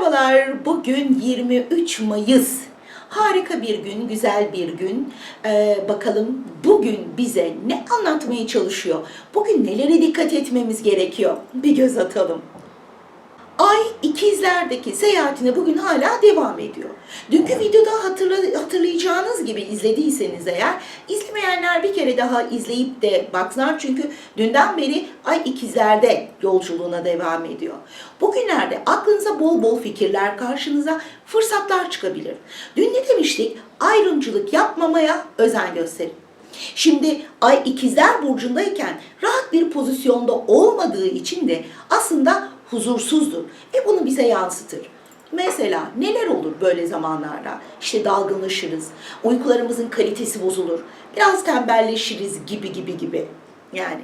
Merhabalar, bugün 23 Mayıs. Harika bir gün, güzel bir gün. Ee, bakalım bugün bize ne anlatmaya çalışıyor? Bugün nelere dikkat etmemiz gerekiyor? Bir göz atalım. Ay ikizlerdeki seyahatine bugün hala devam ediyor. Dünkü videoda hatırla, hatırlayacağınız gibi izlediyseniz eğer, izlemeyenler bir kere daha izleyip de baksınlar çünkü dünden beri Ay ikizlerde yolculuğuna devam ediyor. Bugünlerde aklınıza bol bol fikirler, karşınıza fırsatlar çıkabilir. Dün ne demiştik? Ayrımcılık yapmamaya özen gösterin. Şimdi Ay ikizler burcundayken rahat bir pozisyonda olmadığı için de aslında huzursuzdur ve bunu bize yansıtır. Mesela neler olur böyle zamanlarda? İşte dalgınlaşırız, uykularımızın kalitesi bozulur, biraz tembelleşiriz gibi gibi gibi. Yani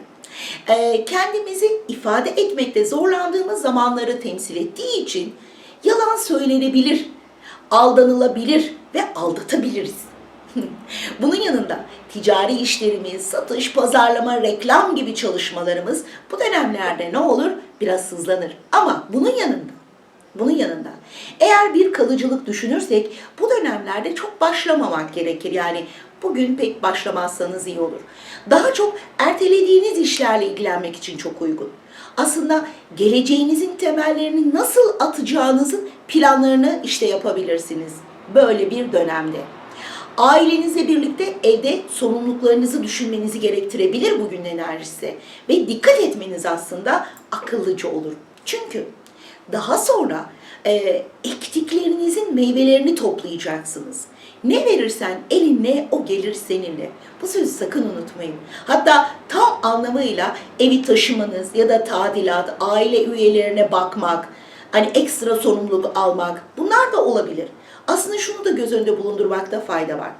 e, kendimizi ifade etmekte zorlandığımız zamanları temsil ettiği için yalan söylenebilir, aldanılabilir ve aldatabiliriz. Bunun yanında ticari işlerimiz, satış, pazarlama, reklam gibi çalışmalarımız bu dönemlerde ne olur? Biraz hızlanır. Ama bunun yanında, bunun yanında eğer bir kalıcılık düşünürsek bu dönemlerde çok başlamamak gerekir. Yani bugün pek başlamazsanız iyi olur. Daha çok ertelediğiniz işlerle ilgilenmek için çok uygun. Aslında geleceğinizin temellerini nasıl atacağınızın planlarını işte yapabilirsiniz. Böyle bir dönemde. Ailenizle birlikte evde sorumluluklarınızı düşünmenizi gerektirebilir bugün enerjisi. Ve dikkat etmeniz aslında akıllıca olur. Çünkü daha sonra e, ektiklerinizin meyvelerini toplayacaksınız. Ne verirsen elinle o gelir seninle. Bu sözü sakın unutmayın. Hatta tam anlamıyla evi taşımanız ya da tadilat, aile üyelerine bakmak, hani ekstra sorumluluk almak bunlar da olabilir. Aslında şunu da göz önünde bulundurmakta fayda var.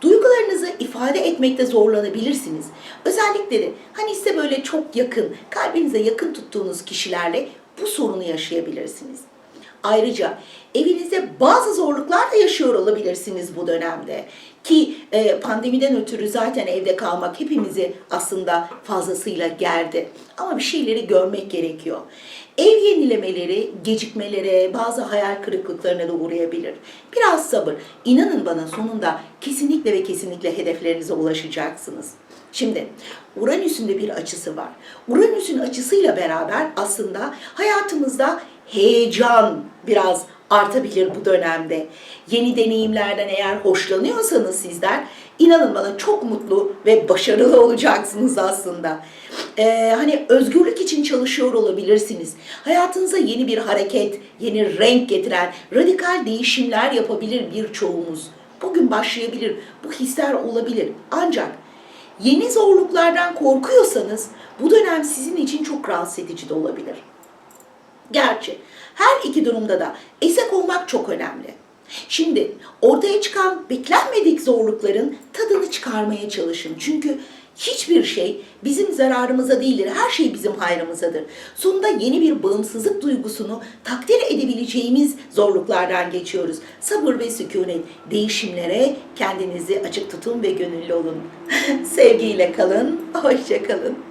Duygularınızı ifade etmekte zorlanabilirsiniz. Özellikle de hani size böyle çok yakın, kalbinize yakın tuttuğunuz kişilerle bu sorunu yaşayabilirsiniz. Ayrıca evinizde bazı zorluklar da yaşıyor olabilirsiniz bu dönemde. Ki e, pandemiden ötürü zaten evde kalmak hepimizi aslında fazlasıyla gerdi. Ama bir şeyleri görmek gerekiyor. Ev yenilemeleri, gecikmelere, bazı hayal kırıklıklarına da uğrayabilir. Biraz sabır. İnanın bana sonunda kesinlikle ve kesinlikle hedeflerinize ulaşacaksınız. Şimdi Uranüs'ün de bir açısı var. Uranüs'ün açısıyla beraber aslında hayatımızda heyecan biraz artabilir bu dönemde. Yeni deneyimlerden eğer hoşlanıyorsanız sizler inanın bana çok mutlu ve başarılı olacaksınız aslında. Ee, hani özgürlük için çalışıyor olabilirsiniz. Hayatınıza yeni bir hareket, yeni renk getiren radikal değişimler yapabilir birçoğumuz. Bugün başlayabilir. Bu hisler olabilir. Ancak yeni zorluklardan korkuyorsanız bu dönem sizin için çok rahatsız edici de olabilir. Gerçi her iki durumda da esek olmak çok önemli. Şimdi ortaya çıkan beklenmedik zorlukların tadını çıkarmaya çalışın. Çünkü hiçbir şey bizim zararımıza değildir. Her şey bizim hayrımızadır. Sonunda yeni bir bağımsızlık duygusunu takdir edebileceğimiz zorluklardan geçiyoruz. Sabır ve sükunet, değişimlere kendinizi açık tutun ve gönüllü olun. Sevgiyle kalın, hoşça kalın.